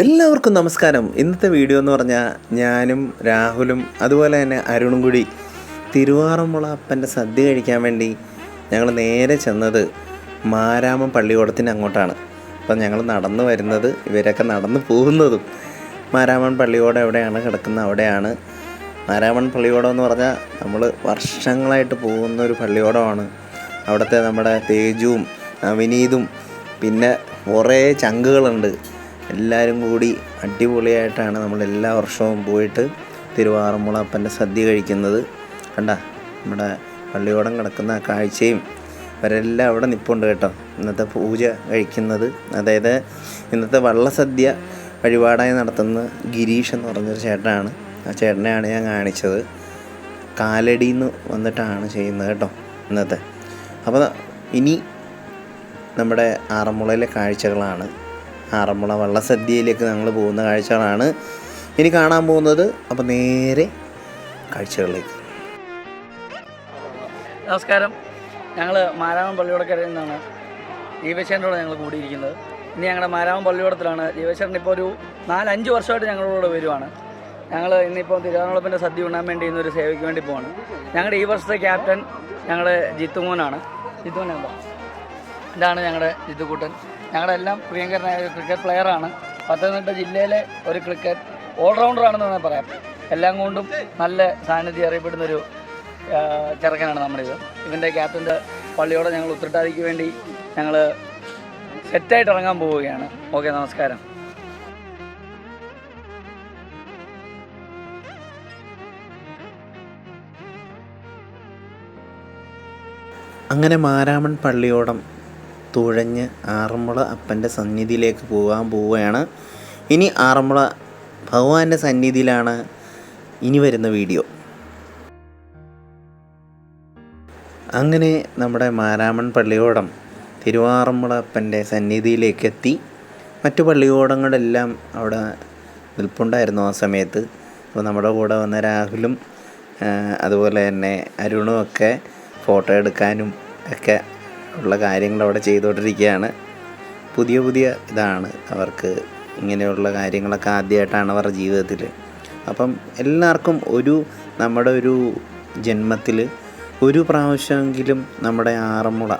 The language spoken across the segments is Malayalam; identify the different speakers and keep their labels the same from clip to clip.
Speaker 1: എല്ലാവർക്കും നമസ്കാരം. ഇന്നത്തെ വീഡിയോ എന്ന് പറഞ്ഞാൽ ഞാനും രാഹുലും അതുപോലെ തന്നെ അരുണും കൂടി തിരുവാറന്മുള അപ്പന്റെ സദ്യ കഴിക്കാൻ വേണ്ടി ഞങ്ങൾ നേരെ ചെന്നത് മാരാമൻ പള്ളിയോടത്തിന് അങ്ങോട്ടാണ്. അപ്പം ഞങ്ങൾ നടന്നു വരുന്നത് ഇവരൊക്കെ നടന്നു പോകുന്നതും മാരാമൻ പള്ളിയോടം എവിടെയാണ് കിടക്കുന്നത് അവിടെയാണ്. മാരാമൺ പള്ളിയോടം എന്ന് പറഞ്ഞാൽ നമ്മൾ വർഷങ്ങളായിട്ട് പോകുന്ന ഒരു പള്ളിയോടമാണ്. അവിടുത്തെ നമ്മുടെ തേജുവും നവനീതും പിന്നെ കുറേ ചങ്കുകളുണ്ട്. എല്ലാവരും കൂടി അടിപൊളിയായിട്ടാണ് നമ്മൾ എല്ലാ വർഷവും പോയിട്ട് തിരുവാറന്മുള അപ്പന്റെ സദ്യ കഴിക്കുന്നത്. കണ്ട നമ്മുടെ പള്ളിയോടം കിടക്കുന്ന കാഴ്ചയും അവരെല്ലാം അവിടെ നിൽപ്പുണ്ട് കേട്ടോ. ഇന്നത്തെ പൂജ കഴിക്കുന്നത്. അതായത് ഇന്നത്തെ വള്ളസദ്യ വഴിപാടായി നടത്തുന്ന ഗിരീഷ് എന്ന് പറഞ്ഞൊരു ചേട്ടനാണ്. ആ ചേട്ടനെയാണ് ഞാൻ കാണിച്ചത്. കാലടിയിൽ നിന്ന് വന്നിട്ടാണ് ചെയ്യുന്നത് കേട്ടോ ഇന്നത്തെ. അപ്പോൾ ഇനി നമ്മുടെ ആറന്മുളയിലെ കാഴ്ചകളാണ്. ആറന്മുള വള്ളസദ്യയിലേക്ക് ഞങ്ങൾ പോകുന്ന കാഴ്ചകളാണ് ഇനി കാണാൻ പോകുന്നത്. അപ്പം നേരെ കാഴ്ചകളിലേക്ക്.
Speaker 2: നമസ്കാരം. ഞങ്ങൾ മാരാമൻ പള്ളിയോടക്കരയിൽ നിന്നാണ് ജീവശേഖരനോട് ഞങ്ങൾ കൂടിയിരിക്കുന്നത്. ഇനി ഞങ്ങളുടെ മാരാമൻ പള്ളിയോടത്തിലാണ്. ജീവശേഖരൻ ഇപ്പോൾ ഒരു നാലഞ്ച് വർഷമായിട്ട് ഞങ്ങളോട് വരുവാണ്. ഞങ്ങൾ ഇന്നിപ്പോൾ തിരുവനന്തപുരത്തിന്റെ സദ്യ ഉണ്ണാൻ വേണ്ടി ഇന്നൊരു സേവയ്ക്ക് വേണ്ടി പോവാണ്. ഞങ്ങളുടെ ഈ വർഷത്തെ ക്യാപ്റ്റൻ ഞങ്ങളുടെ ജിത്തുമോനാണ്. ജിത്തുമോൻ എന്താ? ഇതാണ് ഞങ്ങളുടെ ജിത്തുകൂട്ടൻ. ഞങ്ങളുടെ എല്ലാം പ്രിയങ്കരനായ ഒരു ക്രിക്കറ്റ് പ്ലെയറാണ് പത്തനംതിട്ട ജില്ലയിലെ ഒരു ക്രിക്കറ്റ് ഓൾറൗണ്ടറാണെന്ന് തന്നെ പറയാം. എല്ലാം കൊണ്ടും നല്ല സാന്നിധ്യം അറിയപ്പെടുന്നൊരു ഒരു ചെറുക്കനാണ് ഇത് ഇവന്റെ ക്യാപ്റ്റന്റെ പള്ളിയോടെ ഞങ്ങൾ ഉത്രട്ടാതിക്ക് വേണ്ടി ഞങ്ങൾ സെറ്റായിട്ട് ഇറങ്ങാൻ പോവുകയാണ്. ഓക്കെ നമസ്കാരം.
Speaker 1: അങ്ങനെ മാരാമൺ പള്ളിയോടം തുഴഞ്ഞ് ആറന്മുള അപ്പന്റെ സന്നിധിയിലേക്ക് പോകാൻ പോവുകയാണ്. ഇനി ആറന്മുള ഭഗവാന്റെ സന്നിധിയിലാണ് ഇനി വരുന്ന വീഡിയോ. അങ്ങനെ നമ്മുടെ മാരാമൺ പള്ളിയോടം തിരുവാറന്മുള അപ്പന്റെ സന്നിധിയിലേക്ക് എത്തി. മറ്റു പള്ളിയോടങ്ങളെല്ലാം അവിടെ നിൽപ്പുണ്ടായിരുന്നു ആ സമയത്ത്. അപ്പോൾ നമ്മുടെ കൂടെ വന്ന രാഹുലും അതുപോലെ തന്നെ അരുണും ഒക്കെ ഫോട്ടോ എടുക്കാനും ഒക്കെ ഉള്ള കാര്യങ്ങൾ അവിടെ ചെയ്തുകൊണ്ടിരിക്കുകയാണ്. പുതിയ പുതിയ ഇതാണ് അവർക്ക് ഇങ്ങനെയുള്ള കാര്യങ്ങളൊക്കെ ആദ്യമായിട്ടാണ് അവരുടെ ജീവിതത്തിൽ. അപ്പം എല്ലാവർക്കും ഒരു നമ്മുടെ ഒരു ജന്മത്തിൽ ഒരു പ്രാവശ്യമെങ്കിലും നമ്മുടെ ആറന്മുള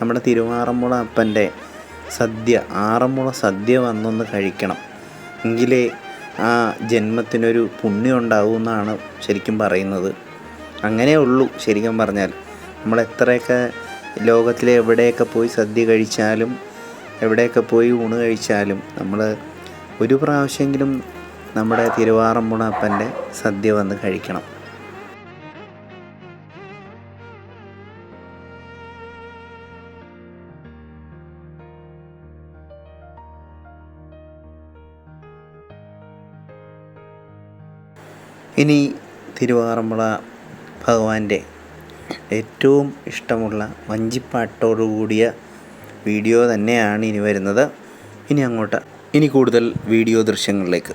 Speaker 1: നമ്മുടെ തിരുവാറന്മുള അപ്പന്റെ സദ്യ ആറന്മുള സദ്യ വന്നൊന്ന് കഴിക്കണം. എങ്കിലേ ആ ജന്മത്തിനൊരു പുണ്യം ഉണ്ടാവും എന്നാണ് ശരിക്കും പറയുന്നത്. അങ്ങനെ ഉള്ളൂ ശരിക്കും പറഞ്ഞാൽ. നമ്മൾ എത്രയൊക്കെ ലോകത്തിലെ എവിടെയൊക്കെ പോയി സദ്യ കഴിച്ചാലും എവിടെയൊക്കെ പോയി ഊണ് കഴിച്ചാലും നമ്മൾ ഒരു പ്രാവശ്യമെങ്കിലും നമ്മുടെ തിരുവാറമ്പുണ അപ്പന്റെ സദ്യ വന്ന് കഴിക്കണം. ഇനി തിരുവാറമ്പുള ഭഗവാന്റെ ഏറ്റവും ഇഷ്ടമുള്ള വഞ്ചിപ്പാട്ടോടുകൂടിയ വീഡിയോ തന്നെയാണ് ഇനി വരുന്നത്. ഇനി അങ്ങോട്ട് ഇനി കൂടുതൽ വീഡിയോ ദൃശ്യങ്ങളിലേക്ക്.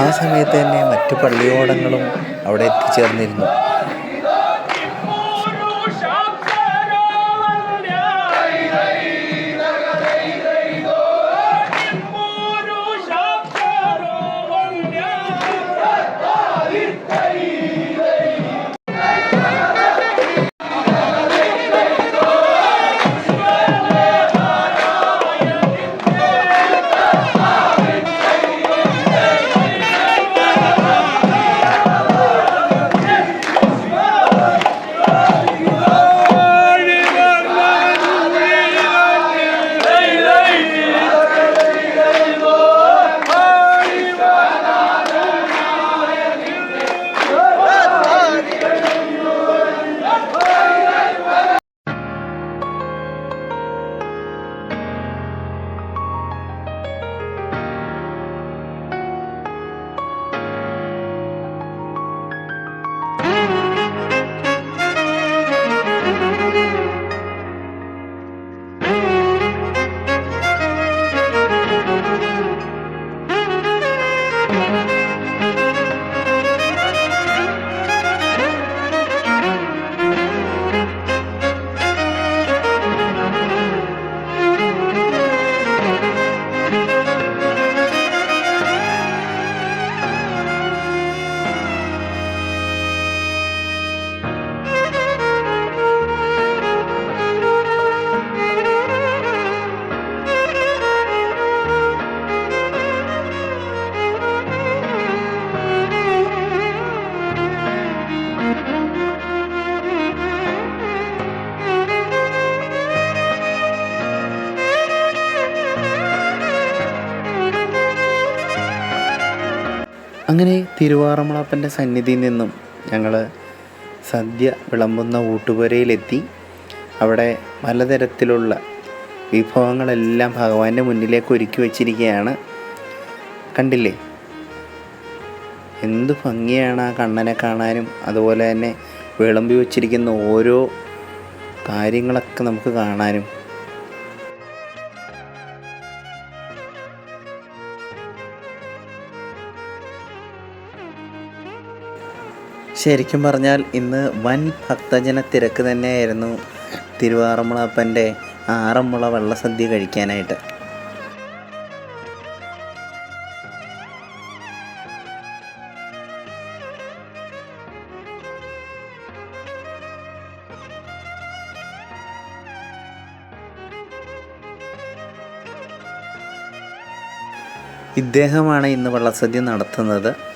Speaker 2: ആ സമയത്ത് തന്നെ മറ്റു പള്ളിയോടങ്ങളും അവിടെ എത്തിച്ചേർന്നിരുന്നു. തിരുവാറമ്മളപ്പന്റെ സന്നിധിയിൽ നിന്നും ഞങ്ങൾ സദ്യ വിളമ്പുന്ന ഊട്ടുപുരയിലെത്തി. അവിടെ പലതരത്തിലുള്ള വിഭവങ്ങളെല്ലാം ഭഗവാന്റെ മുന്നിലേക്ക് ഒരുക്കി വച്ചിരിക്കുകയാണ്. കണ്ടില്ലേ? എന്ത് ഭംഗിയാണ് ആ കണ്ണനെ കാണാനും അതുപോലെ തന്നെ വിളമ്പി വച്ചിരിക്കുന്ന ഓരോ കാര്യങ്ങളൊക്കെ നമുക്ക് കാണാനും. ശരിക്കും പറഞ്ഞാൽ ഇന്ന് വൻ ഭക്തജന തിരക്ക് തന്നെയായിരുന്നു തിരുവാറന്മുളപ്പന്റെ ആറന്മുള വെള്ളസദ്യ കഴിക്കാനായിട്ട്. ഇദ്ദേഹമാണ് ഇന്ന് വള്ളസദ്യ നടത്തുന്നത്.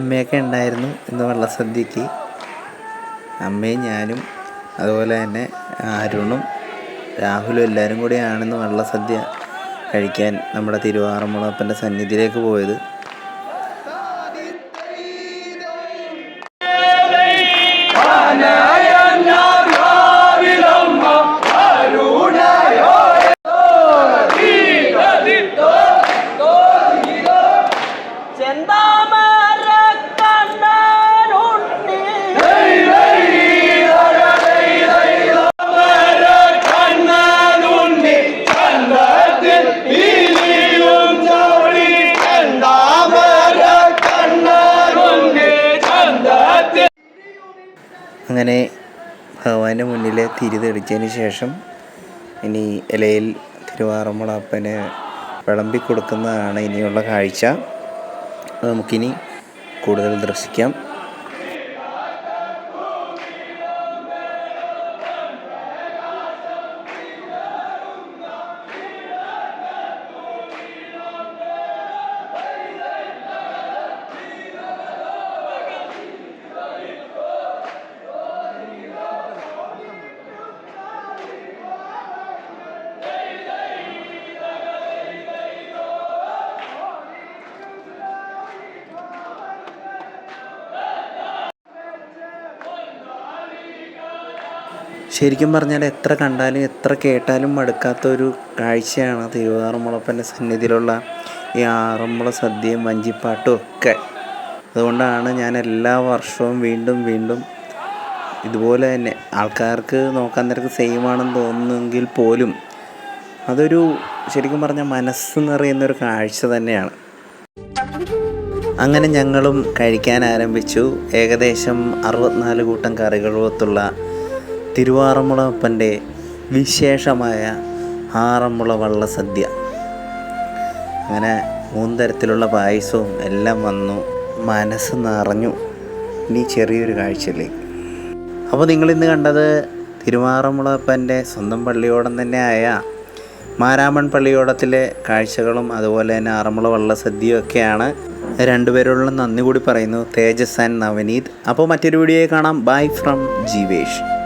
Speaker 2: അമ്മയൊക്കെ ഉണ്ടായിരുന്നു ഇന്ന് വള്ളസദ്യക്ക് അമ്മയും ഞാനും അതുപോലെ തന്നെ അരുണും രാഹുലും എല്ലാവരും കൂടിയാണ് ഇന്ന് വള്ളസദ്യ കഴിക്കാൻ നമ്മുടെ തിരുവാറന്മുളപ്പന്റെ സന്നിധിയിലേക്ക് പോയത്.
Speaker 1: അങ്ങനെ ഭഗവാന്റെ മുന്നിൽ തിരി തെളിച്ചതിന് ശേഷം ഇനി ഇലയിൽ തിരുവാറന്മുള അപ്പന് വിളമ്പി കൊടുക്കുന്നതാണ് ഇനിയുള്ള കാഴ്ച. നമുക്കിനി കൂടുതൽ ദർശിക്കാം. ശരിക്കും പറഞ്ഞാൽ എത്ര കണ്ടാലും എത്ര കേട്ടാലും മടുക്കാത്ത ഒരു കാഴ്ചയാണ് തിരുവാറുമുളപ്പന്റെ സന്നിധിയിലുള്ള ഈ ആറന്മുള സദ്യയും വഞ്ചിപ്പാട്ടും ഒക്കെ. അതുകൊണ്ടാണ് ഞാൻ എല്ലാ വർഷവും വീണ്ടും വീണ്ടും ഇതുപോലെ തന്നെ ആൾക്കാർക്ക് നോക്കാൻ നിരക്ക് സെയിം ആണെന്ന് തോന്നുന്നെങ്കിൽ പോലും അതൊരു ശരിക്കും പറഞ്ഞാൽ മനസ്സ് നിറയുന്നൊരു കാഴ്ച തന്നെയാണ്. അങ്ങനെ ഞങ്ങളും കഴിക്കാൻ ആരംഭിച്ചു. ഏകദേശം അറുപത്തിനാല് കൂട്ടം കറികളുമൊത്തുള്ള തിരുവാറന്മുള അപ്പന്റെ വിശേഷമായ ആറന്മുള വള്ളസദ്യ അങ്ങനെ മൂന്ന് തരത്തിലുള്ള പായസവും എല്ലാം വന്നു. മനസ്സ് നിറഞ്ഞു. ഇനി ചെറിയൊരു കാഴ്ചയിലേക്ക്. അപ്പോൾ നിങ്ങളിന്ന് കണ്ടത് തിരുവാറമ്മുളപ്പന്റെ സ്വന്തം പള്ളിയോടം തന്നെ ആയ മാരാമൺ പള്ളിയോടത്തിലെ കാഴ്ചകളും അതുപോലെ തന്നെ ആറന്മുള വള്ളസദ്യയും ഒക്കെയാണ്. രണ്ടുപേരോടുള്ള നന്ദി കൂടി പറയുന്നു. തേജസ് ആൻഡ് നവനീത്. അപ്പോൾ മറ്റൊരു വീഡിയോയിൽ കാണാം. Bye from Jeevesh.